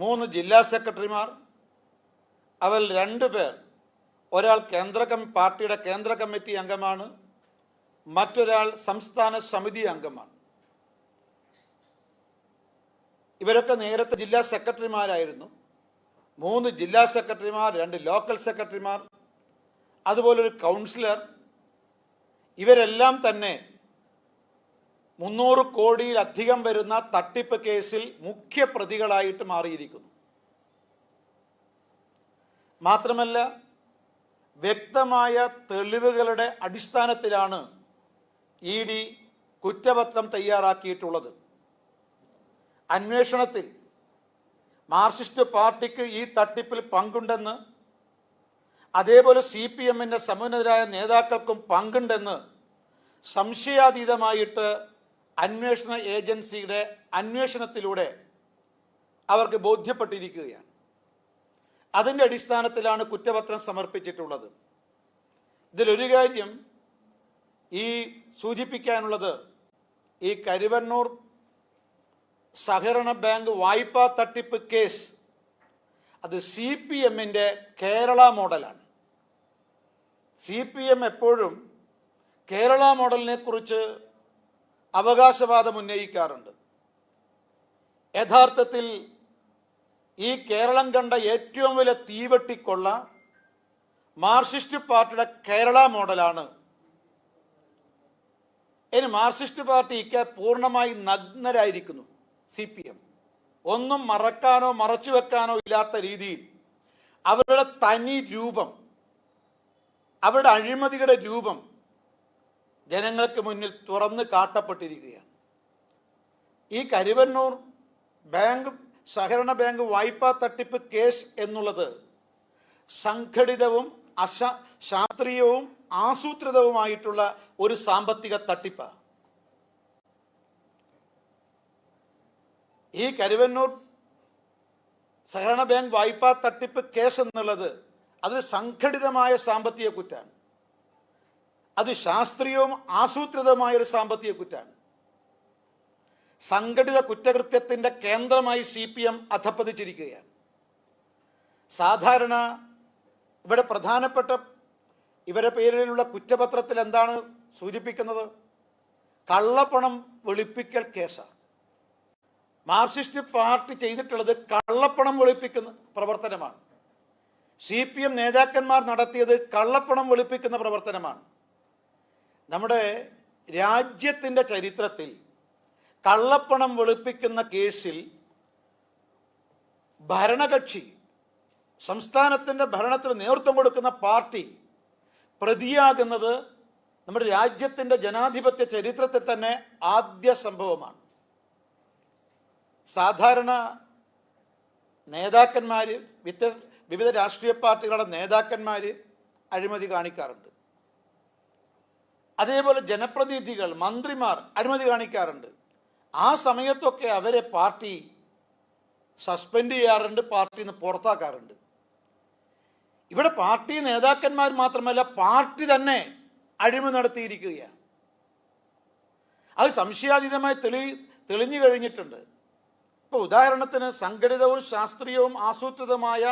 മൂന്ന് ജില്ലാ സെക്രട്ടറിമാർ അവരിൽ രണ്ട് പേർ ഒരാൾ കേന്ദ്ര കമ്മി പാർട്ടിയുടെ കേന്ദ്ര കമ്മിറ്റി അംഗമാണ് മറ്റൊരാൾ സംസ്ഥാന സമിതി അംഗമാണ്. ഇവരൊക്കെ നേരത്തെ ജില്ലാ സെക്രട്ടറിമാരായിരുന്നു. മൂന്ന് ജില്ലാ സെക്രട്ടറിമാർ രണ്ട് ലോക്കൽ സെക്രട്ടറിമാർ അതുപോലൊരു കൗൺസിലർ. ഇവരെല്ലാം തന്നെ മുന്നൂറ് കോടിയിലധികം വരുന്ന തട്ടിപ്പ് കേസിൽ മുഖ്യ പ്രതികളായിട്ട് മാറിയിരിക്കുന്നു. മാത്രമല്ല വ്യക്തമായ തെളിവുകളുടെ അടിസ്ഥാനത്തിലാണ് ഇ ഡി കുറ്റപത്രം തയ്യാറാക്കിയിട്ടുള്ളത്. അന്വേഷണത്തിൽ മാർക്സിസ്റ്റ് പാർട്ടിക്ക് ഈ തട്ടിപ്പിൽ പങ്കുണ്ടെന്ന് അതേപോലെ സി പി എമ്മിന്റെ സമുന്നതരായ നേതാക്കൾക്കും പങ്കുണ്ടെന്ന് സംശയാതീതമായിട്ട് അന്വേഷണ ഏജൻസിയുടെ അന്വേഷണത്തിലൂടെ അവർക്ക് ബോധ്യപ്പെട്ടിരിക്കുകയാണ്. അതിന്റെ അടിസ്ഥാനത്തിലാണ് കുറ്റപത്രം സമർപ്പിച്ചിട്ടുള്ളത്. ഇതിലൊരു കാര്യം ഈ സൂചിപ്പിക്കാനുള്ളത് ഈ കരുവന്നൂർ സഹകരണ ബാങ്ക് വായ്പാ തട്ടിപ്പ് കേസ് അത് സി പി എമ്മിന്റെ കേരള മോഡലാണ്. സി പി എം എപ്പോഴും കേരള മോഡലിനെ കുറിച്ച് അവകാശവാദം ഉന്നയിക്കാറുണ്ട്. യഥാർത്ഥത്തിൽ ഈ കേരളം കണ്ട ഏറ്റവും വലിയ തീവട്ടിക്കൊള്ള മാർക്സിസ്റ്റ് പാർട്ടിയുടെ കേരള മോഡലാണ്. ഇനി മാർക്സിസ്റ്റ് പാർട്ടി ഇക്ക പൂർണമായി നഗ്നരായിരിക്കുന്നു സി പി എം. ഒന്നും മറക്കാനോ മറച്ചു വെക്കാനോ ഇല്ലാത്ത രീതിയിൽ അവരുടെ തനി രൂപം അവരുടെ അഴിമതിയുടെ രൂപം ജനങ്ങൾക്ക് മുന്നിൽ തുറന്ന് കാട്ടപ്പെട്ടിരിക്കുകയാണ്. ഈ കരുവന്നൂർ ബാങ്ക് സഹകരണ ബാങ്ക് വായ്പാ തട്ടിപ്പ് കേസ് എന്നുള്ളത് സംഘടിതവും അശ ശാസ്ത്രീയവും ആസൂത്രിതവുമായിട്ടുള്ള ഒരു സാമ്പത്തിക തട്ടിപ്പാണ് ഈ കരുവന്നൂർ സഹകരണ ബാങ്ക് വായ്പാ തട്ടിപ്പ് കേസ് എന്നുള്ളത് അത് സംഘടിതമായ സാമ്പത്തിക കുറ്റാണ്. അത് ശാസ്ത്രീയവും ആസൂത്രിതമായ ഒരു സാമ്പത്തിക കുറ്റാണ്. സംഘടിത കുറ്റകൃത്യത്തിന്റെ കേന്ദ്രമായി സി പി എം അധപ്പതിച്ചിരിക്കുകയാണ്. സാധാരണ ഇവിടെ പ്രധാനപ്പെട്ട ഇവരെ പേരിലുള്ള കുറ്റപത്രത്തിൽ എന്താണ് സൂചിപ്പിക്കുന്നത്? കള്ളപ്പണം വെളുപ്പിക്കൽ കേസാണ് മാർക്സിസ്റ്റ് പാർട്ടി ചെയ്തിട്ടുള്ളത് കള്ളപ്പണം വെളുപ്പിക്കുന്ന പ്രവർത്തനമാണ്. സി പി എം നേതാക്കന്മാർ നടത്തിയത് കള്ളപ്പണം വെളുപ്പിക്കുന്ന പ്രവർത്തനമാണ്. നമ്മുടെ രാജ്യത്തിന്റെ ചരിത്രത്തിൽ കള്ളപ്പണം വെളുപ്പിക്കുന്ന കേസിൽ ഭരണകക്ഷി സംസ്ഥാനത്തിന്റെ ഭരണത്തിന് നേതൃത്വം കൊടുക്കുന്ന പാർട്ടി പ്രതിയാകുന്നത് നമ്മുടെ രാജ്യത്തിന്റെ ജനാധിപത്യ ചരിത്രത്തിൽ തന്നെ ആദ്യ സംഭവമാണ്. സാധാരണ നേതാക്കന്മാർ വിവിധ രാഷ്ട്രീയ പാർട്ടികളുടെ നേതാക്കന്മാർ അഴിമതി കാണിക്കാറുണ്ട്. അതേപോലെ ജനപ്രതിനിധികൾ മന്ത്രിമാർ അനുമതി കാണിക്കാറുണ്ട്. ആ സമയത്തൊക്കെ അവരെ പാർട്ടി സസ്പെൻഡ് ചെയ്യാറുണ്ട് പാർട്ടിയിൽ നിന്ന് പുറത്താക്കാറുണ്ട്. ഇവിടെ പാർട്ടി നേതാക്കന്മാർ മാത്രമല്ല പാർട്ടി തന്നെ അഴിമതി നടത്തിയിരിക്കുകയാണ്. അത് സംശയാതീതമായി തെളി തെളിഞ്ഞു കഴിഞ്ഞിട്ടുണ്ട്. ഇപ്പോൾ ഉദാഹരണത്തിന് സംഘടിതവും ശാസ്ത്രീയവും ആസൂത്രിതമായ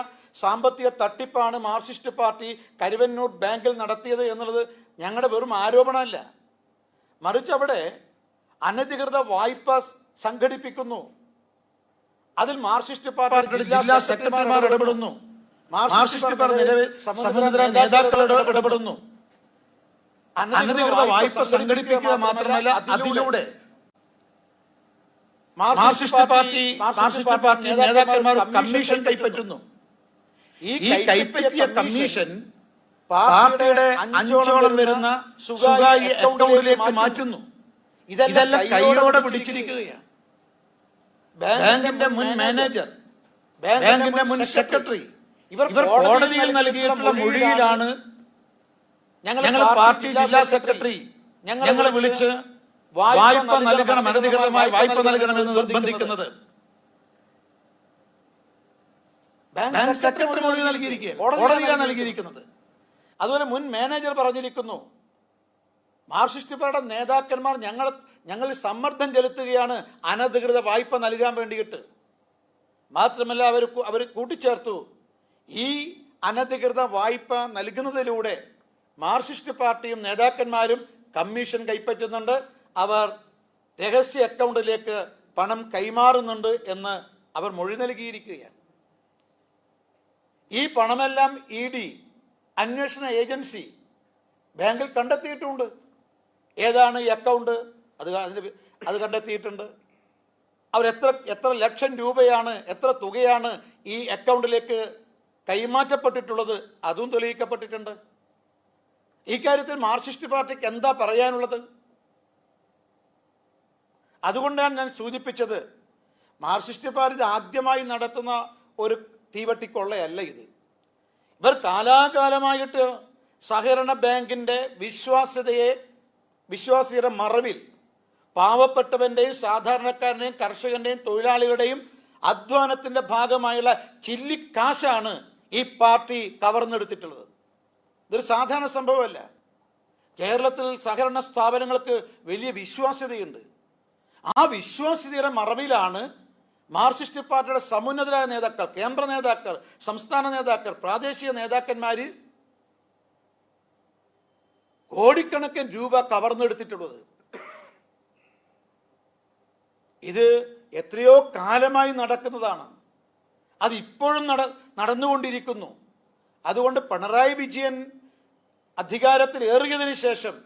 സാമ്പത്തിക തട്ടിപ്പാണ് മാർക്സിസ്റ്റ് പാർട്ടി കരുവന്നൂർ ബാങ്കിൽ നടത്തിയത് എന്നുള്ളത് ഞങ്ങളുടെ വെറും ആരോപണമല്ല. മറിച്ച് അവിടെ അനധികൃത വായ്പ സംഘടിപ്പിക്കുന്നു. അതിൽ മാർക്സിസ്റ്റ് പാർട്ടി ജില്ലാ സെക്രട്ടറിമാർ ഇടപെടുന്നു. മാർക്സിസ്റ്റ് പാർട്ടി സമുദ്ര ഇടപെടുന്നു. അനധികൃത വായ്പ സംഘടിപ്പിക്കുക മാത്രമല്ല അതിലൂടെ മാർക്സിസ്റ്റ് പാർട്ടി മാർക്സിസ്റ്റ് പാർട്ടി നേതാക്കന്മാർ കമ്മീഷൻ കൈപ്പറ്റുന്നു. ഈ കൈപ്പറ്റിയ കമ്മീഷൻ പാർട്ടിയുടെ അഞ്ചോളം വരുന്ന സ്വകാര്യ അക്കൗണ്ടിലേക്ക് മാറ്റുന്നു. ഇതെല്ലാം കൈയോടെ പിടിച്ചിരിക്കുകയാണ്. ബാങ്കിന്റെ മുൻ മാനേജർ ബാങ്കിന്റെ മുൻ സെക്രട്ടറി ഇവർ കോടതിയിൽ നൽകിയിട്ടുള്ള മൊഴിയിലാണ് ഞങ്ങൾ പാർട്ടി ജില്ലാ സെക്രട്ടറി ഞങ്ങളെ വിളിച്ച് വായ്പ നൽകണം അനധികൃതമായി വായ്പ നൽകണമെന്ന് നിർബന്ധിക്കുന്നത്. ബാങ്ക് സെക്രട്ടറി മൊഴി നൽകിയിരിക്കുക കോടതിയിലാണ് നൽകിയിരിക്കുന്നത്. അതുപോലെ മുൻ മാനേജർ പറഞ്ഞിരിക്കുന്നു മാർക്സിസ്റ്റ് പാർട്ടിയുടെ നേതാക്കന്മാർ ഞങ്ങൾ ഞങ്ങൾ സമ്മർദ്ദം ചെലുത്തുകയാണ് അനധികൃത വായ്പ നൽകാൻ വേണ്ടിയിട്ട്. മാത്രമല്ല അവർ അവർ കൂട്ടിച്ചേർത്തു. ഈ അനധികൃത വായ്പ നൽകുന്നതിലൂടെ മാർസിസ്റ്റ് പാർട്ടിയും നേതാക്കന്മാരും കമ്മീഷൻ കൈപ്പറ്റുന്നുണ്ട്. അവർ രഹസ്യ അക്കൗണ്ടിലേക്ക് പണം കൈമാറുന്നുണ്ട് എന്ന് അവർ മൊഴി നൽകിയിരിക്കുകയാണ്. ഈ പണമെല്ലാം ഇ ഡി അന്വേഷണ ഏജൻസി ബാങ്കിൽ കണ്ടെത്തിയിട്ടുണ്ട്. ഏതാണ് ഈ അക്കൗണ്ട്? അത് അതിന് അത് കണ്ടെത്തിയിട്ടുണ്ട്. അവർ എത്ര എത്ര ലക്ഷം രൂപയാണ് എത്ര തുകയാണ് ഈ അക്കൗണ്ടിലേക്ക് കൈമാറ്റപ്പെട്ടിട്ടുള്ളത്? അതും തെളിയിക്കപ്പെട്ടിട്ടുണ്ട്. ഈ കാര്യത്തിൽ മാർക്സിസ്റ്റ് പാർട്ടിക്ക് എന്താ പറയാനുള്ളത്? അതുകൊണ്ടാണ് ഞാൻ സൂചിപ്പിച്ചത്. മാർക്സിസ്റ്റ് പാർട്ടി ആദ്യമായി നടത്തുന്ന ഒരു തീവട്ടിക്കൊള്ളയല്ല ഇത്. ഇവർ കാലാകാലമായിട്ട് സഹകരണ ബാങ്കിന്റെ വിശ്വാസ്യതയെ വിശ്വാസ്യതയുടെ മറവിൽ പാവപ്പെട്ടവന്റെയും സാധാരണക്കാരന്റെയും കർഷകന്റെയും തൊഴിലാളികളുടെയും അധ്വാനത്തിന്റെ ഭാഗമായുള്ള ചില്ലിക്കാശാണ് ഈ പാർട്ടി കവർന്നെടുത്തിട്ടുള്ളത്. ഇതൊരു സാധാരണ സംഭവമല്ല. കേരളത്തിൽ സഹകരണ സ്ഥാപനങ്ങൾക്ക് വലിയ വിശ്വാസ്യതയുണ്ട്. ആ വിശ്വാസ്യതയുടെ മറവിലാണ് മാർക്സിസ്റ്റ് പാർട്ടിയുടെ സമുന്നതരായ നേതാക്കൾ കേന്ദ്ര നേതാക്കൾ സംസ്ഥാന നേതാക്കൾ പ്രാദേശിക നേതാക്കന്മാർ കോടിക്കണക്കിന് രൂപ കവർന്നെടുത്തിട്ടുള്ളത്. ഇത് എത്രയോ കാലമായി നടക്കുന്നതാണ്. അത് ഇപ്പോഴും നട നടന്നുകൊണ്ടിരിക്കുന്നു. അതുകൊണ്ട് പിണറായി വിജയൻ അധികാരത്തിൽ ഏറിയതിനു ശേഷം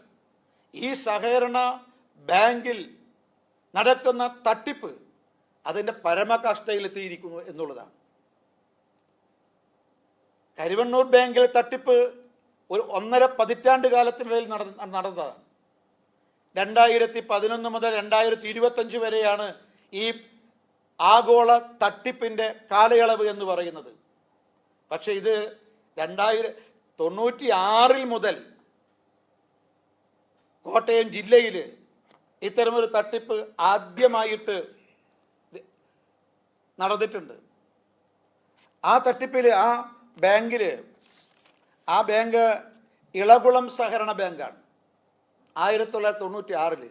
ഈ സഹകരണ ബാങ്കിൽ നടക്കുന്ന തട്ടിപ്പ് അതിന്റെ പരമകഷ്ടയിലെത്തിയിരിക്കുന്നു എന്നുള്ളതാണ്. കരുവണ്ണൂർ ബാങ്കിലെ തട്ടിപ്പ് ഒരു ഒന്നര പതിറ്റാണ്ട് കാലത്തിനിടയിൽ നടന്ന നടന്നതാണ്. രണ്ടായിരത്തി പതിനൊന്ന് മുതൽ രണ്ടായിരത്തി ഇരുപത്തഞ്ച് വരെയാണ് ഈ ആഗോള തട്ടിപ്പിന്റെ കാലയളവ് എന്ന് പറയുന്നത്. പക്ഷേ ഇത് രണ്ടായിര തൊണ്ണൂറ്റി ആറിൽ മുതൽ കോട്ടയം ജില്ലയിൽ ഇത്തരമൊരു തട്ടിപ്പ് ആദ്യമായിട്ട് നടന്നിട്ടുണ്ട്. ആ തട്ടിപ്പിൽ ആ ബാങ്കിൽ ആ ബാങ്ക് ഇളകുളം സഹകരണ ബാങ്കാണ്. ആയിരത്തി തൊള്ളായിരത്തി തൊണ്ണൂറ്റി ആറിൽ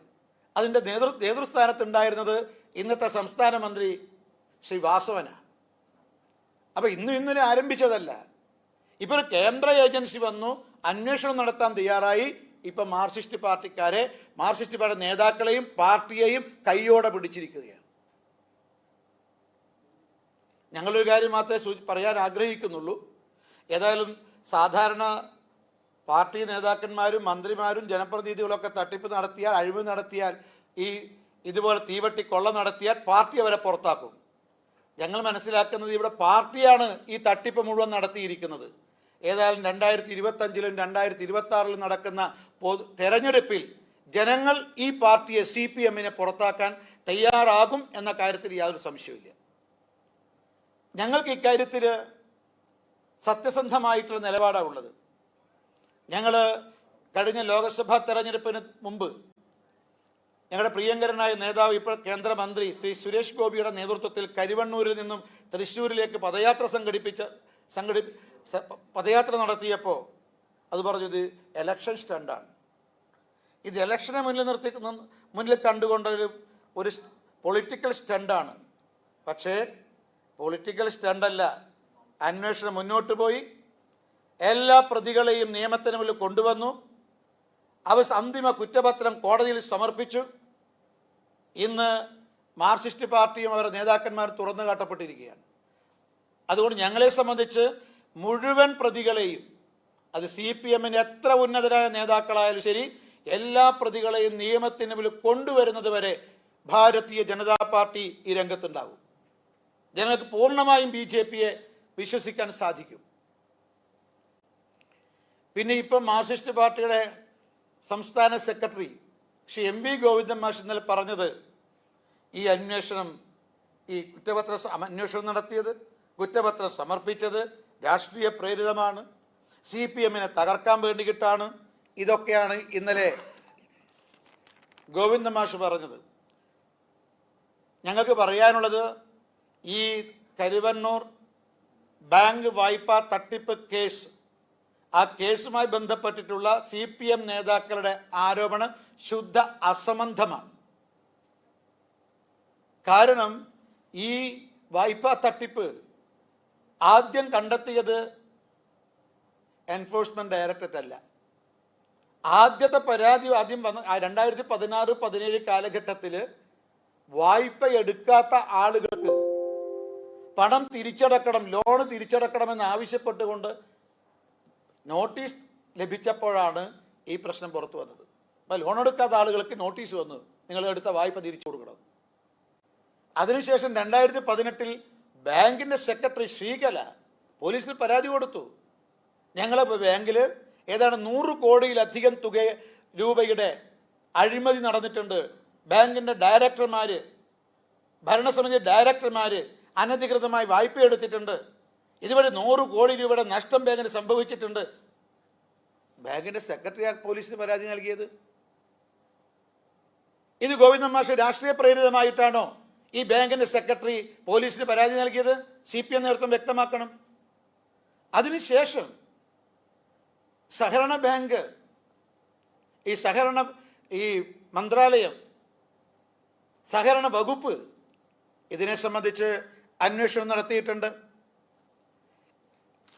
അതിന്റെ നേതൃ നേതൃസ്ഥാനത്തുണ്ടായിരുന്നത് ഇന്നത്തെ സംസ്ഥാന മന്ത്രി ശ്രീ വാസവനാണ് അപ്പോൾ ഇന്നും ഇന്നലെ ആരംഭിച്ചതല്ല. ഇപ്പോൾ കേന്ദ്ര ഏജൻസി വന്നു അന്വേഷണം നടത്താൻ തയ്യാറായി. ഇപ്പം മാർക്സിസ്റ്റ് പാർട്ടിക്കാരെ മാർക്സിസ്റ്റ് പാർട്ടി നേതാക്കളെയും പാർട്ടിയെയും കൈയോടെ പിടിച്ചിരിക്കുകയാണ്. ഞങ്ങളൊരു കാര്യം മാത്രമേ സൂചി പറയാൻ ആഗ്രഹിക്കുന്നുള്ളൂ. ഏതായാലും സാധാരണ പാർട്ടി നേതാക്കന്മാരും മന്ത്രിമാരും ജനപ്രതിനിധികളൊക്കെ തട്ടിപ്പ് നടത്തിയാൽ അഴിമതി നടത്തിയാൽ ഈ ഇതുപോലെ തീവട്ടി കൊള്ള നടത്തിയാൽ പാർട്ടി അവരെ പുറത്താക്കും. ഞങ്ങൾ മനസ്സിലാക്കുന്നത് ഇവിടെ പാർട്ടിയാണ് ഈ തട്ടിപ്പ് മുഴുവൻ നടത്തിയിരിക്കുന്നത്. ഏതായാലും രണ്ടായിരത്തി ഇരുപത്തഞ്ചിലും രണ്ടായിരത്തി ഇരുപത്തി നടക്കുന്ന പൊതു തെരഞ്ഞെടുപ്പിൽ ജനങ്ങൾ ഈ പാർട്ടിയെ സി പി എമ്മിനെ പുറത്താക്കാൻ തയ്യാറാകും എന്ന കാര്യത്തിൽ യാതൊരു സംശയവുമില്ല. ഞങ്ങൾക്ക് ഇക്കാര്യത്തിൽ സത്യസന്ധമായിട്ടുള്ള നിലപാടാണ് ഉള്ളത്. ഞങ്ങൾ കഴിഞ്ഞ ലോക്സഭാ തെരഞ്ഞെടുപ്പിന് മുമ്പ് ഞങ്ങളുടെ പ്രിയങ്കരനായ നേതാവ് ഇപ്പോൾ കേന്ദ്രമന്ത്രി ശ്രീ സുരേഷ് ഗോപിയുടെ നേതൃത്വത്തിൽ കരിവണ്ണൂരിൽ നിന്നും തൃശ്ശൂരിലേക്ക് പദയാത്ര സംഘടിപ്പിച്ച സംഘടി പദയാത്ര നടത്തിയപ്പോൾ അത് പറഞ്ഞത് എലക്ഷൻ സ്റ്റണ്ടാണ് ഇത് ഇലക്ഷനെ മുന്നിൽ നിർത്തി മുന്നിൽ കണ്ടുകൊണ്ടൊരു ഒരു പൊളിറ്റിക്കൽ സ്റ്റണ്ടാണ് പക്ഷേ പൊളിറ്റിക്കൽ സ്റ്റണ്ടല്ല അന്വേഷണം മുന്നോട്ട് പോയി. എല്ലാ പ്രതികളെയും നിയമത്തിന് മുന്നിൽ കൊണ്ടുവന്നു. അവ അന്തിമ കുറ്റപത്രം കോടതിയിൽ സമർപ്പിച്ചു. ഇന്ന് മാർക്സിസ്റ്റ് പാർട്ടിയും അവരുടെ നേതാക്കന്മാർ തുറന്നു കാട്ടപ്പെട്ടിരിക്കുകയാണ്. അതുകൊണ്ട് ഞങ്ങളെ സംബന്ധിച്ച് മുഴുവൻ പ്രതികളെയും അത് സി പി എമ്മിന്റെ എത്ര ഉന്നതരായ നേതാക്കളായാലും ശരി എല്ലാ പ്രതികളെയും നിയമത്തിന് മുമ്പിൽ കൊണ്ടുവരുന്നത് വരെ ഭാരതീയ ജനതാ പാർട്ടി ഈ രംഗത്തുണ്ടാകും. ജനങ്ങൾക്ക് പൂർണമായും ബി ജെ പിയെ വിശ്വസിക്കാൻ സാധിക്കും. പിന്നെ ഇപ്പം മാർക്സിസ്റ്റ് പാർട്ടിയുടെ സംസ്ഥാന secretary Shri M V Govindan മാഷ് ഇന്നലെ പറഞ്ഞത് ഈ അന്വേഷണം ഈ കുറ്റപത്ര അന്വേഷണം നടത്തിയത് കുറ്റപത്രം സമർപ്പിച്ചത് രാഷ്ട്രീയ പ്രേരിതമാണ്. സി പി എമ്മിനെ തകർക്കാൻ വേണ്ടിയിട്ടാണ്. ഇതൊക്കെയാണ് ഇന്നലെ ഗോവിന്ദ മാഷ് പറഞ്ഞത്. ഞങ്ങൾക്ക് പറയാനുള്ളത് ഈ കരുവന്നൂർ ബാങ്ക് വായ്പാ തട്ടിപ്പ് കേസ് ആ കേസുമായി ബന്ധപ്പെട്ടിട്ടുള്ള സി പി എം നേതാക്കളുടെ ആരോപണം ശുദ്ധ അസംബന്ധമാണ്. കാരണം ഈ വായ്പാ തട്ടിപ്പ് ആദ്യം കണ്ടെത്തിയത് എൻഫോഴ്സ്മെന്റ് ഡയറക്ടറേറ്റ് അല്ല. ആദ്യത്തെ പരാതി ആദ്യം വന്ന രണ്ടായിരത്തി പതിനാറ് പതിനേഴ് കാലഘട്ടത്തിൽ വായ്പ എടുക്കാത്ത ആളുകൾക്ക് പണം തിരിച്ചടക്കണം ലോണ് തിരിച്ചടക്കണമെന്ന് ആവശ്യപ്പെട്ടുകൊണ്ട് നോട്ടീസ് ലഭിച്ചപ്പോഴാണ് ഈ പ്രശ്നം പുറത്തു വന്നത്. അപ്പം ലോൺ എടുക്കാത്ത ആളുകൾക്ക് നോട്ടീസ് വന്നു നിങ്ങൾ എടുത്ത വായ്പ തിരിച്ചു കൊടുക്കണം. അതിനുശേഷം രണ്ടായിരത്തി പതിനെട്ടിൽ ബാങ്കിന്റെ സെക്രട്ടറി ശ്രീകല പോലീസിൽ പരാതി കൊടുത്തു. ഞങ്ങളെ ബാങ്കിൽ ഏതാണ്ട് നൂറ് കോടിയിലധികം തുക രൂപയുടെ അഴിമതി നടന്നിട്ടുണ്ട്. ബാങ്കിന്റെ ഡയറക്ടർമാർ ഭരണസമിതി ഡയറക്ടർമാർ അനധികൃതമായി വായ്പ എടുത്തിട്ടുണ്ട്. ഇതുവരെ നൂറ് കോടി രൂപയുടെ നഷ്ടം ബാങ്കിന് സംഭവിച്ചിട്ടുണ്ട്. ബാങ്കിന്റെ സെക്രട്ടറി പോലീസിന് പരാതി നൽകിയത്. ഇത് ഗോവിന്ദൻ മാഷ് രാഷ്ട്രീയ പ്രേരിതമായിട്ടാണോ ഈ ബാങ്കിന്റെ സെക്രട്ടറി പോലീസിന് പരാതി നൽകിയത്? സി പി എം നേതൃത്വം വ്യക്തമാക്കണം. അതിനുശേഷം സഹകരണ ബാങ്ക് ഈ സഹകരണ ഈ മന്ത്രാലയം സഹകരണ വകുപ്പ് ഇതിനെ സംബന്ധിച്ച് അന്വേഷണം നടത്തിയിട്ടുണ്ട്.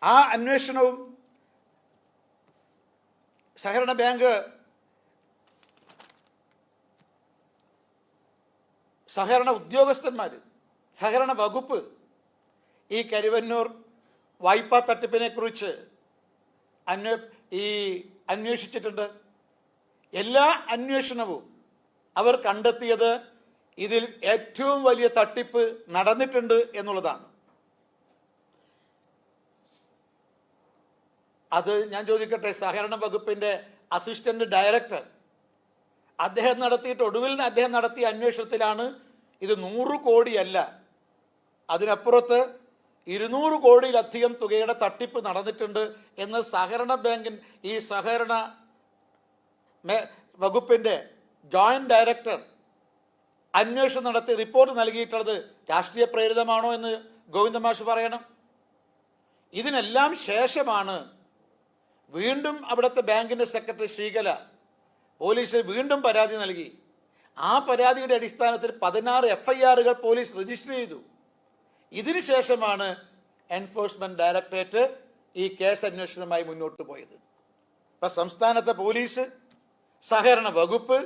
ആ അന്വേഷണവും സഹകരണ ബാങ്ക് സഹകരണ ഉദ്യോഗസ്ഥന്മാർ സഹകരണ വകുപ്പ് ഈ കരുവന്നൂർ വായ്പാ തട്ടിപ്പിനെക്കുറിച്ച് അന്വേ ഈ അന്വേഷിച്ചിട്ടുണ്ട്. എല്ലാ അന്വേഷണവും അവർ കണ്ടെത്തിയത് ഇതിൽ ഏറ്റവും വലിയ തട്ടിപ്പ് നടന്നിട്ടുണ്ട് എന്നുള്ളതാണ്. അത് ഞാൻ ചോദിക്കട്ടെ സഹകരണ വകുപ്പിന്റെ അസിസ്റ്റന്റ് ഡയറക്ടർ അദ്ദേഹം നടത്തിയിട്ട് ഒടുവിൽ അദ്ദേഹം നടത്തിയ അന്വേഷണത്തിലാണ് ഇത് നൂറ് കോടിയല്ല. അതിനപ്പുറത്ത് ഇരുന്നൂറ് കോടിയിലധികം തുകയുടെ തട്ടിപ്പ് നടന്നിട്ടുണ്ട് എന്ന് സഹകരണ ബാങ്കിൻ ഈ സഹകരണ വകുപ്പിന്റെ ജോയിന്റ് ഡയറക്ടർ അന്വേഷണം നടത്തി റിപ്പോർട്ട് നൽകിയിട്ടുള്ളത് രാഷ്ട്രീയ പ്രേരിതമാണോ എന്ന് ഗോവിന്ദ മാഷ് പറയണം. ഇതിനെല്ലാം ശേഷമാണ് വീണ്ടും അവിടുത്തെ ബാങ്കിന്റെ സെക്രട്ടറി ശ്രീകല പോലീസിൽ വീണ്ടും പരാതി നൽകി. ആ പരാതിയുടെ അടിസ്ഥാനത്തിൽ പതിനാറ് എഫ് ഐ ആറുകൾ പോലീസ് രജിസ്റ്റർ ചെയ്തു. ഇതിനുശേഷമാണ് എൻഫോഴ്സ്മെന്റ് ഡയറക്ടറേറ്റ് ഈ കേസ് അന്വേഷണവുമായി മുന്നോട്ട് പോയത്. ഇപ്പൊ സംസ്ഥാനത്തെ പോലീസ് സഹകരണ വകുപ്പ്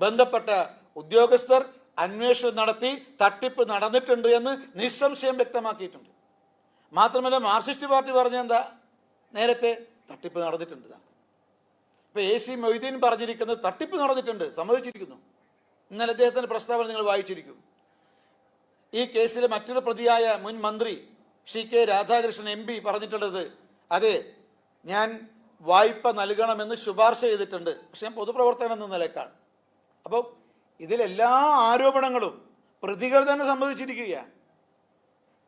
ബന്ധപ്പെട്ട ഉദ്യോഗസ്ഥർ അന്വേഷണം നടത്തി തട്ടിപ്പ് നടന്നിട്ടുണ്ട് എന്ന് നിസ്സംശയം വ്യക്തമാക്കിയിട്ടുണ്ട്. മാത്രമല്ല മാർക്സിസ്റ്റ് പാർട്ടി പറഞ്ഞ എന്താ? നേരത്തെ തട്ടിപ്പ് നടന്നിട്ടുണ്ട്. ഇപ്പൊ എ സി മൊയ്തീൻ പറഞ്ഞിരിക്കുന്നത് തട്ടിപ്പ് നടന്നിട്ടുണ്ട് സമ്മതിച്ചിരിക്കുന്നു. ഇന്നലെ അദ്ദേഹത്തിന്റെ പ്രസ്താവന നിങ്ങൾ വായിച്ചിരിക്കും. ഈ കേസിലെ മറ്റൊരു പ്രതിയായ മുൻ മന്ത്രി Shri K Radhakrishnan M P പറഞ്ഞിട്ടുള്ളത് അതെ ഞാൻ വായ്പ നൽകണമെന്ന് ശുപാർശ ചെയ്തിട്ടുണ്ട് പക്ഷെ ഞാൻ പൊതുപ്രവർത്തകൻ എന്ന നിലക്കാണ്. അപ്പോൾ ഇതിലെല്ലാ ആരോപണങ്ങളും പ്രതികൾ തന്നെ സംബന്ധിച്ചിരിക്കുകയാണ്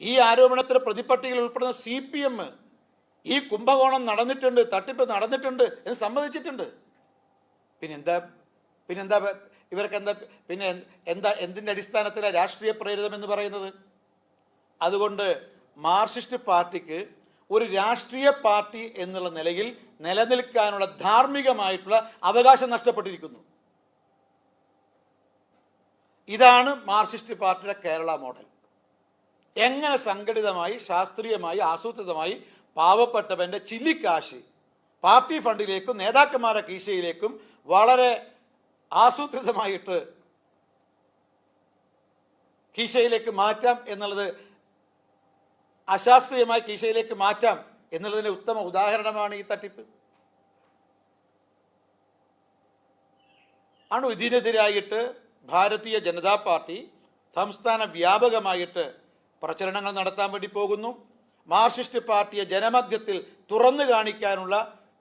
ഈ ആരോപണത്തിൽ പ്രതിപട്ടികയിൽ ഉൾപ്പെടുന്ന സി പി എം ഈ കുംഭകോണം നടന്നിട്ടുണ്ട് തട്ടിപ്പ് നടന്നിട്ടുണ്ട് എന്ന് സമ്മതിച്ചിട്ടുണ്ട്. പിന്നെന്താ പിന്നെന്താ ഇവർക്ക് എന്താ പിന്നെ എന്താ എന്തിന്റെ അടിസ്ഥാനത്തിലാണ് രാഷ്ട്രീയ പ്രേരിതം എന്ന് പറയുന്നത്? അതുകൊണ്ട് മാർക്സിസ്റ്റ് പാർട്ടിക്ക് ഒരു രാഷ്ട്രീയ പാർട്ടി എന്നുള്ള നിലയിൽ നിലനിൽക്കാനുള്ള ധാർമ്മികമായിട്ടുള്ള അവകാശം നഷ്ടപ്പെട്ടിരിക്കുന്നു. ഇതാണ് മാർക്സിസ്റ്റ് പാർട്ടിയുടെ കേരള മോഡൽ. എങ്ങനെ സംഘടിതമായി ശാസ്ത്രീയമായി ആസൂത്രിതമായി പാവപ്പെട്ടവന്റെ ചില്ലിക്കാശ് പാർട്ടി ഫണ്ടിലേക്കും നേതാക്കന്മാരുടെ കീശയിലേക്കും വളരെ ആസൂത്രിതമായിട്ട് കീശയിലേക്ക് മാറ്റാം എന്നുള്ളത് അശാസ്ത്രീയമായി കീശയിലേക്ക് മാറ്റാം എന്നുള്ളതിന്റെ ഉത്തമ ഉദാഹരണമാണ് ഈ തട്ടിപ്പ്. ആണ് ഇതിനെതിരായിട്ട് ഭാരതീയ ജനതാ പാർട്ടി സംസ്ഥാന വ്യാപകമായിട്ട് പ്രചരണങ്ങൾ നടത്താൻ വേണ്ടി പോകുന്നു. മാർക്സിസ്റ്റ് പാർട്ടിയെ ജനമധ്യത്തിൽ തുറന്നു കാണിക്കാനുള്ള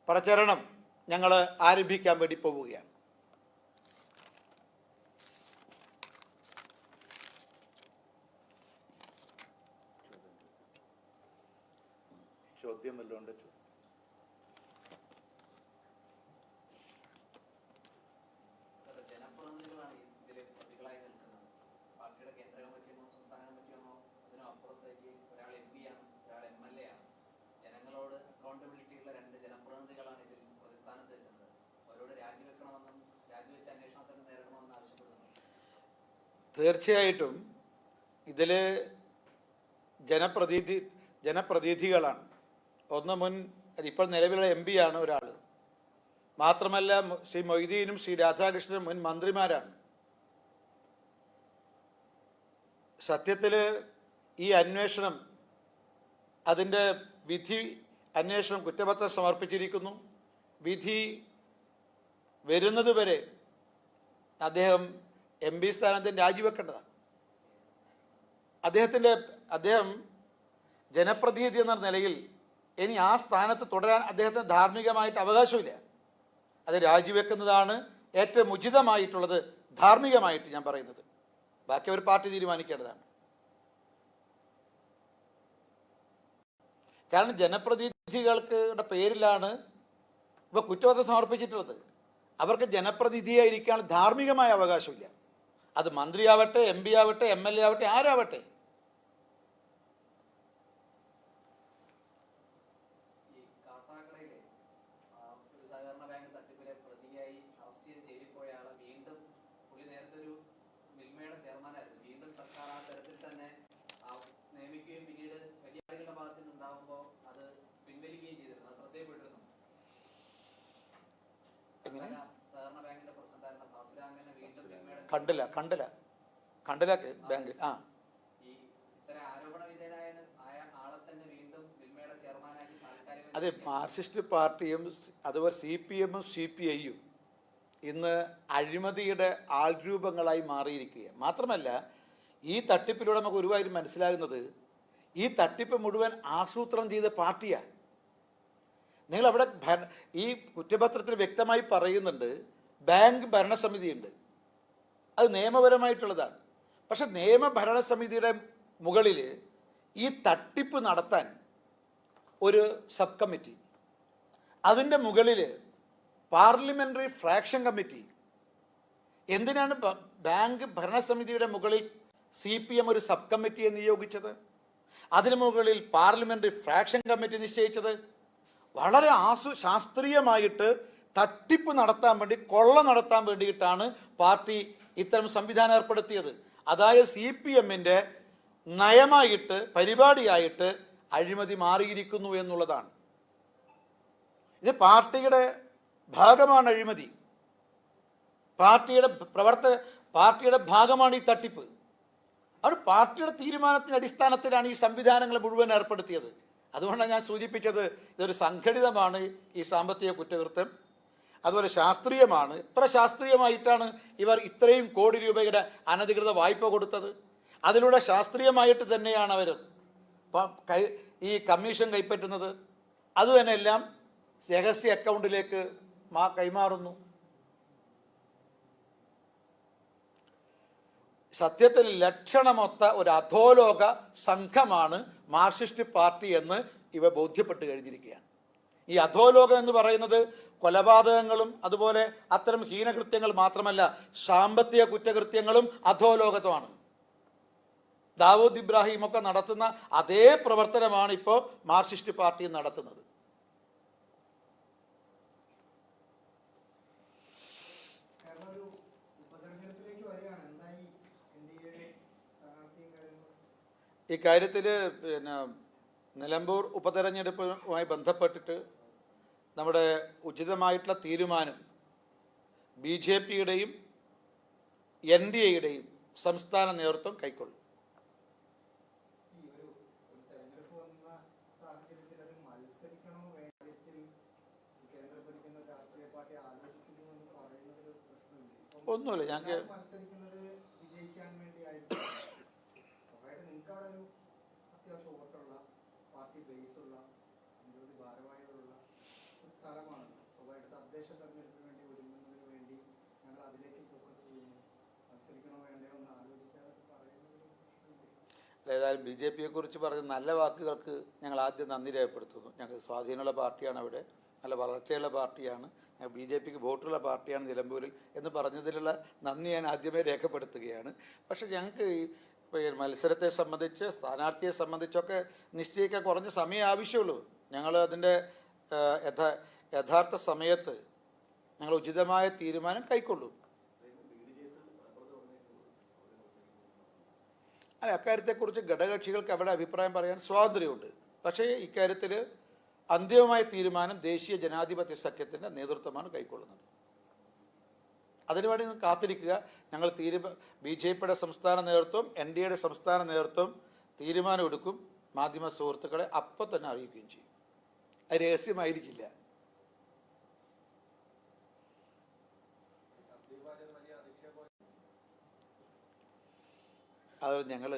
പ്രചരണം ഞങ്ങൾ ആരംഭിക്കാൻ വേണ്ടി പോവുകയാണ് ചോദ്യം വല്ലതുണ്ട് സാറേ, ജനപ്രതിനിധികളാണ് ഇതിലെ പ്രതികളായി നിൽക്കുന്നത് പാർട്ടിയുടെ കേന്ദ്ര കമ്മിറ്റിയെന്നോ സംസ്ഥാന കമ്മിറ്റിയെന്നോ അതിനോ അപ്പുറത്തേക്ക് ഒരാൾ എം പി ആണ് ഒരാൾ എം എൽ എ ആണ്. ജനങ്ങളോട് അക്കൗണ്ടബിലിറ്റി ഉള്ള രണ്ട് ജനപ്രതിനിധികളാണ് ഇതിൽ പ്രതിസ്ഥാനത്ത് വെക്കുന്നത് അവരോട് രാജിവെക്കണമെന്നും രാജിവെച്ച് അന്വേഷണത്തിന് നേരിടണമെന്ന് ആവശ്യപ്പെടുന്നു തീർച്ചയായിട്ടും ഇതിൽ ജനപ്രതിനിധി ജനപ്രതിനിധികളാണ്. ഒന്ന് മുൻ ഇപ്പോൾ നിലവിലുള്ള എം പി ആണ് ഒരാൾ മാത്രമല്ല ശ്രീ മൊയ്തീനും ശ്രീ രാധാകൃഷ്ണനും മുൻ മന്ത്രിമാരാണ്. സത്യത്തിൽ ഈ അന്വേഷണം അതിന്റെ വിധി അന്വേഷണം കുറ്റപത്രം സമർപ്പിച്ചിരിക്കുന്നു. വിധി വരുന്നതുവരെ അദ്ദേഹം എം പി സ്ഥാനത്തിന് രാജിവെക്കേണ്ടതാണ്. അദ്ദേഹത്തിന്റെ അദ്ദേഹം ജനപ്രതിനിധി എന്ന നിലയിൽ ഇനി ആ സ്ഥാനത്ത് തുടരാൻ അദ്ദേഹത്തിന് ധാർമ്മികമായിട്ട് അവകാശമില്ല. അത് രാജിവെക്കുന്നതാണ് ഏറ്റവും ഉചിതമായിട്ടുള്ളത് ധാർമ്മികമായിട്ട് ഞാൻ പറയുന്നത്. ബാക്കി ഒരു പാർട്ടി തീരുമാനിക്കേണ്ടതാണ്. കാരണം ജനപ്രതിനിധികൾക്ക് പേരിലാണ് ഇപ്പോൾ കുറ്റപത്രം സമർപ്പിച്ചിട്ടുള്ളത്. അവർക്ക് ജനപ്രതിനിധിയായിരിക്കാൻ ധാർമ്മികമായ അവകാശമില്ല. അത് മന്ത്രിയാവട്ടെ എം പി ആവട്ടെ എം എൽ എ ആവട്ടെ ആരാവട്ടെ ഈ കാട്ടാക്കടയിലെ ആ, ഒരു സഹകരണ ബാങ്ക് തട്ടിപ്പിലെ പ്രതിയായി അറസ്റ്റ് ചെയ്ത് ജയിലിൽ പോയ ആളെ വീണ്ടും പുള്ളി നേരത്തെ ഒരു മിൽമയുടെ ചെയർമാനായിരുന്നു വീണ്ടും സർക്കാർ ആ തരത്തിൽ തന്നെ ആ, നിയമിക്കുകയും പിന്നീട് വലിയ ആളുകളുടെ ഭാഗത്ത് നിന്നുണ്ടാകുമ്പോൾ അത് പിൻവലിക്കുകയും ചെയ്തിരുന്നു അത് ശ്രദ്ധയിൽപ്പെട്ടിരുന്നു എങ്ങനെ? കണ്ടില്ല കണ്ടില്ല. കണ്ടില്ല ബാങ്ക് ആ. അതെ മാർക്സിസ്റ്റ് പാർട്ടിയും അതുപോലെ സി പി എമ്മും സി പി ഐയും ഇന്ന് അഴിമതിയുടെ ആൾരൂപങ്ങളായി മാറിയിരിക്കുകയാണ്. മാത്രമല്ല ഈ തട്ടിപ്പിലൂടെ നമുക്ക് ഒരുപാട് മനസ്സിലാകുന്നത് ഈ തട്ടിപ്പ് മുഴുവൻ ആസൂത്രണം ചെയ്ത പാർട്ടിയാണ് നിങ്ങൾ അവിടെ ഈ കുറ്റപത്രത്തിൽ വ്യക്തമായി പറയുന്നുണ്ട് ബാങ്ക് ഭരണസമിതിയുണ്ട്. അത് നിയമപരമായിട്ടുള്ളതാണ്. പക്ഷെ നിയമ ഭരണസമിതിയുടെ മുകളിൽ ഈ തട്ടിപ്പ് നടത്താൻ ഒരു സബ് കമ്മിറ്റി അതിന്റെ മുകളിൽ പാർലമെന്ററി ഫ്രാക്ഷൻ കമ്മിറ്റി എന്തിനാണ് ബാങ്ക് ഭരണസമിതിയുടെ മുകളിൽ സി പി എം ഒരു സബ് കമ്മിറ്റിയെ നിയോഗിച്ചത്? അതിനു മുകളിൽ പാർലമെന്ററി ഫ്രാക്ഷൻ കമ്മിറ്റി നിശ്ചയിച്ചത്? വളരെ ആസു ശാസ്ത്രീയമായിട്ട് തട്ടിപ്പ് നടത്താൻ വേണ്ടി കൊള്ള നടത്താൻ വേണ്ടിയിട്ടാണ് പാർട്ടി ഇത്തരം സംവിധാനം ഏർപ്പെടുത്തിയത്. അതായത് സി പി എമ്മിന്റെ നയമായിട്ട് പരിപാടിയായിട്ട് അഴിമതി മാറിയിരിക്കുന്നു എന്നുള്ളതാണ്. ഇത് പാർട്ടിയുടെ ഭാഗമാണ് അഴിമതി. പാർട്ടിയുടെ പ്രവർത്തന പാർട്ടിയുടെ ഭാഗമാണ് ഈ തട്ടിപ്പ്. അത് പാർട്ടിയുടെ തീരുമാനത്തിന്റെ അടിസ്ഥാനത്തിലാണ് ഈ സംവിധാനങ്ങൾ മുഴുവൻ ഏർപ്പെടുത്തിയത്. അതുകൊണ്ടാണ് ഞാൻ സൂചിപ്പിച്ചത് ഇതൊരു സംഘടിതമാണ് ഈ സാമ്പത്തിക കുറ്റകൃത്യം. അതുപോലെ ശാസ്ത്രീയമാണ്. ഇത്ര ശാസ്ത്രീയമായിട്ടാണ് ഇവർ ഇത്രയും കോടി രൂപയുടെ അനധികൃത വായ്പ കൊടുത്തത്. അതിലൂടെ ശാസ്ത്രീയമായിട്ട് തന്നെയാണ് അവർ ഈ കമ്മീഷൻ കൈപ്പറ്റുന്നത്. അത് തന്നെ എല്ലാം രഹസ്യ അക്കൗണ്ടിലേക്ക് മാ കൈമാറുന്നു. സത്യത്തിൽ ലക്ഷണമൊത്ത ഒരു അധോലോക സംഘമാണ് മാർക്സിസ്റ്റ് പാർട്ടി എന്ന് ഇവ ബോധ്യപ്പെട്ട് കഴിഞ്ഞിരിക്കുകയാണ്. ഈ അധോലോകം എന്ന് പറയുന്നത് കൊലപാതകങ്ങളും അതുപോലെ അത്തരം ഹീനകൃത്യങ്ങൾ മാത്രമല്ല സാമ്പത്തിക കുറ്റകൃത്യങ്ങളും അധോലോകത്വമാണ് ദാവൂദ് ഇബ്രാഹിമൊക്കെ നടത്തുന്ന അതേ പ്രവർത്തനമാണ് ഇപ്പോൾ മാർക്സിസ്റ്റ് പാർട്ടി നടത്തുന്നത് കാരണം ഒരു ഉപതെരഞ്ഞെടുപ്പിലേക്ക് വരികയാണ് എന്തായി എൻ ഡി എയുടെ സ്ഥാനാർത്ഥിയും കാര്യങ്ങളും ഇക്കാര്യത്തിൽ പിന്നെ നിലമ്പൂർ ഉപതെരഞ്ഞെടുപ്പുമായി ബന്ധപ്പെട്ടിട്ട് നമ്മുടെ ഉചിതമായിട്ടുള്ള തീരുമാനം ബി ജെ പിയുടെയും എൻ ഡി എയുടെയും സംസ്ഥാന നേതൃത്വം കൈക്കൊള്ളും. ഒന്നുമില്ല. ഒരു ഒരു തെരഞ്ഞെടുപ്പ് വന്ന സാഹചര്യത്തിൽ അത് മത്സരിക്കണോ വേണ്ടത്തിൽ കേന്ദ്രം ഭരിക്കുന്ന ഒരു രാഷ്ട്രീയ പാർട്ടി ആലോചിക്കുന്നു എന്ന് പറയുന്നത് ഒരു പ്രശ്നമില്ല ഇപ്പം ഒന്നുമില്ല ഞങ്ങൾക്ക് എല്ലാവരും മത്സരിക്കുന്നത് വിജയിക്കാൻ വേണ്ടിയായിരുന്നു സ്വാഭാവികമായിട്ട് നിങ്ങൾക്ക് അവിടെ ഒരു അത്യാവശ്യം വോട്ടുള്ള പാർട്ടി ബേസുള്ള നിരവധി ഭാരവാഹികളുള്ള ഒരു സ്ഥലമാണ്. അടുത്ത തദ്ദേശ തെരഞ്ഞെടുപ്പിന് വേണ്ടി ഒരുങ്ങുന്നതിന് വേണ്ടി ഞങ്ങൾ അതിലേക്ക് ഫോക്കസ് ചെയ്യുന്നു. മത്സരിക്കണോ വേണ്ടയോ എന്ന് ആലോചിക്കാതെ പറയുന്നത് ഏതായാലും ബി ജെ പിയെ കുറിച്ച് പറയുന്ന നല്ല വാക്കുകൾക്ക് ഞങ്ങൾ ആദ്യം നന്ദി രേഖപ്പെടുത്തുന്നു. ഞങ്ങൾക്ക് സ്വാധീനമുള്ള പാർട്ടിയാണ് അവിടെ നല്ല വളർച്ചയുള്ള പാർട്ടിയാണ്. ബി ജെ പിക്ക് വോട്ടുള്ള പാർട്ടിയാണ് നിലമ്പൂരിൽ എന്ന് പറഞ്ഞതിലുള്ള നന്ദി ഞാൻ ആദ്യമേ രേഖപ്പെടുത്തുകയാണ്. പക്ഷേ ഞങ്ങൾക്ക് ഈ ഇപ്പൊ ഈ മത്സരത്തെ സംബന്ധിച്ച് സ്ഥാനാർത്ഥിയെ സംബന്ധിച്ചൊക്കെ നിശ്ചയിക്കാൻ കുറഞ്ഞ സമയം ആവശ്യമുള്ളൂ. ഞങ്ങൾ അതിന്റെ യഥാർത്ഥ സമയത്ത് ഞങ്ങൾ ഉചിതമായ തീരുമാനം കൈക്കൊള്ളും. അല്ല അക്കാര്യത്തെക്കുറിച്ച് ഘടകകക്ഷികൾക്ക് അവരുടെ അഭിപ്രായം പറയാൻ സ്വാതന്ത്ര്യമുണ്ട്. പക്ഷേ ഇക്കാര്യത്തിൽ അന്തിമമായ തീരുമാനം ദേശീയ ജനാധിപത്യ സഖ്യത്തിന്റെ നേതൃത്വമാണ് കൈക്കൊള്ളുന്നത്. അതിനുവേണ്ടി നിങ്ങൾ കാത്തിരിക്കുക. ഞങ്ങൾ തീരുമാ ബി ജെ പിയുടെ സംസ്ഥാന നേതൃത്വം എൻ ഡി എയുടെ സംസ്ഥാന നേതൃത്വം തീരുമാനമെടുക്കും മാധ്യമ സുഹൃത്തുക്കളെ അപ്പം തന്നെ അറിയിക്കുകയും ചെയ്യും. അത് രഹസ്യമായിരിക്കില്ല. അത് ഞങ്ങൾ